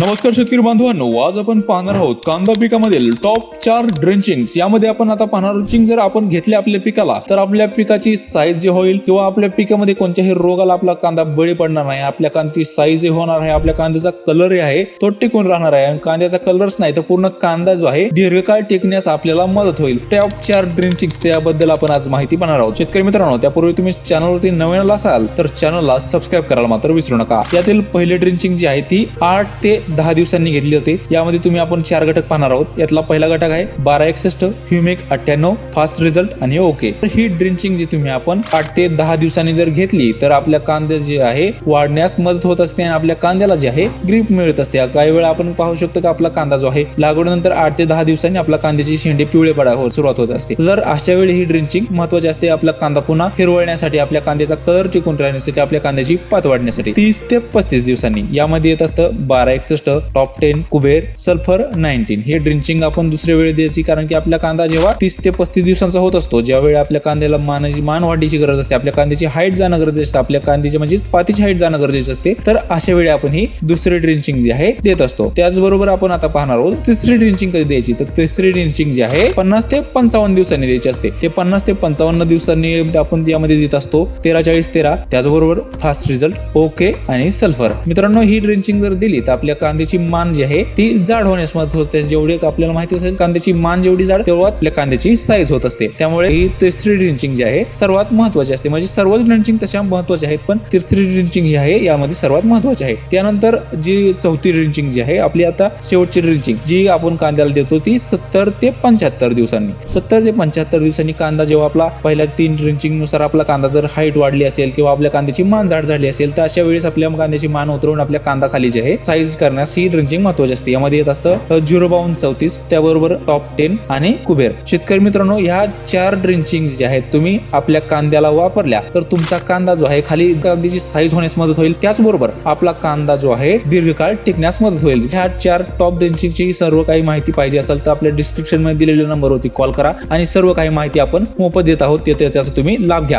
नमस्कार शेतकरी बांधवांनो आज आपण पाहणार आहोत कांदा पिकामधील टॉप चार ड्रेंचिंग यामध्ये आपण आता पाहणार ड्रेंचिंग जर आपण घेतले आपल्या पिकाला तर आपल्या पिकाची साईज जे होईल किंवा आपल्या पिकामध्ये कोणत्याही रोगाला आपला कांदा बळी पडणार नाही. आपल्या कांद्याची साईज होणार आहे आपल्या कांद्याचा कलर आहे तो टिकून राहणार आहे. आणि कांद्याचा कलरच नाही तर पूर्ण कांदा जो आहे दीर्घकाळ टिकण्यास आपल्याला मदत होईल. टॉप चार ड्रेंचिंग याबद्दल आपण आज माहिती पाहणार आहोत. शेतकरी मित्रांनो त्यापूर्वी तुम्ही चॅनलवरती नवीन असाल तर चॅनलला सबस्क्राईब करायला मात्र विसरू नका. यातील पहिले ड्रेंचिंग जी आहे ती आठ ते दहा दिवसांनी घेतली जाते. यामध्ये तुम्ही आपण चार घटक पाहणार आहोत. यातला पहिला घटक आहे बारा एकसष्ट ह्युमेक अठ्ठ्याण्णव फास्ट रिझल्ट आणि ओके. तर ही ड्रिंचिंग जी तुम्ही आपण आठ ते दहा दिवसांनी जर घेतली तर आपल्या कांदे जे आहे वाढण्यास मदत होत असते आणि आपल्या कांद्याला जे आहे ग्रीप मिळत असते. काही वेळा आपण पाहू शकतो की आपला कांदा जो आहे लागवडीनंतर आठ ते दहा दिवसांनी आपला कांद्याची शेंडे पिवळे पडा हो- सुरुवात होत असते. जर अशा वेळी ही ड्रिंचिंग महत्वाची असते आपला कांदा पुन्हा हिरवळण्यासाठी आपल्या कांद्याचा कलर टिकून राहण्यासाठी आपल्या कांद्याची पात वाढण्यासाठी तीस ते पस्तीस दिवसांनी. यामध्ये येत असतं बारा एकसष्ट top ten Kuber sulphur nineteen हे ड्रिंचिंग आपण दुसऱ्या वेळी द्यायची कारण की आपला कांदा जेव्हा तीस ते पस्तीस दिवसांचा होत असतो ज्यावेळी आपल्या कांद्याला मानाची मान वाढीची गरज असते आपल्या कांद्याची हाईट जाणं गरजेचं असते आपल्या कांद्याची म्हणजे पातीची हाईट जाणं गरजेचं असते तर अशा वेळी आपण ही दुसरी ड्रिंचिंग जी आहे देत असतो. त्याचबरोबर आपण आता पाहणार आहोत तिसरी ड्रिंचिंग कधी द्यायची? तर तिसरी ड्रिंचिंग जी आहे पन्नास ते पंचावन्न दिवसांनी द्यायची असते. ते पन्नास ते पंचावन्न दिवसांनी आपण यामध्ये देत असतो तेरा चाळीस तेरा त्याचबरोबर फास्ट रिझल्ट ओके आणि सल्फर मित्रांनो ही ड्रिंचिंग जर दिली तर आपल्या कांद्याची मान जी आहे ती जाड होण्यास मदत होते जेवढी आपल्याला माहिती असेल कांद्याची मान जेवढी जाड तेव्हाच आपल्या कांद्याची साईज होत असते. त्यामुळे ही तिसरी ड्रिंचिंग जी आहे सर्वात महत्वाची असते. म्हणजे सर्वच ड्रिंचिंग तशा महत्वाची आहेत पण तिसरी ड्रिंचिंग ही आहे यामध्ये सर्वात महत्वाची आहे. त्यानंतर जी चौथी ड्रिंचिंग जी आहे आपली आता शेवटची ड्रिंचिंग जी आपण कांद्याला देतो ती सत्तर ते पंच्याहत्तर दिवसांनी. सत्तर ते पंच्याहत्तर दिवसांनी कांदा जेव्हा आपला पहिल्या तीन ड्रिंचिंगनुसार आपला कांदा जर हाईट वाढली असेल किंवा आपल्या कांद्याची मान जाड झाली असेल तर अशा वेळेस आपल्या कांद्याची मान उतरवून आपल्या कांदा खाली जे आहे साईज करण्यास ही ड्रिंकिंग महत्वाची असते. यामध्ये येत असतं झिरो बावन्न चौतीस त्याबरोबर टॉप टेन आणि कुबेर. शेतकरी मित्रांनो ह्या चार ड्रिंचिंग जे आहेत तुम्ही आपल्या कांद्याला वापरल्या तर तुमचा कांदा जो आहे खाली कांद्याची साईज होण्यास मदत होईल. त्याचबरोबर आपला कांदा जो आहे दीर्घकाळ टिकण्यास मदत होईल. ह्या चार टॉप ड्रिंचिंगची सर्व काही माहिती पाहिजे असेल तर आपल्या डिस्क्रिप्शनमध्ये दिलेल्या नंबरवरती कॉल करा आणि सर्व काही माहिती आपण मोफत देत आहोत. ते त्याचा तुम्ही लाभ घ्या.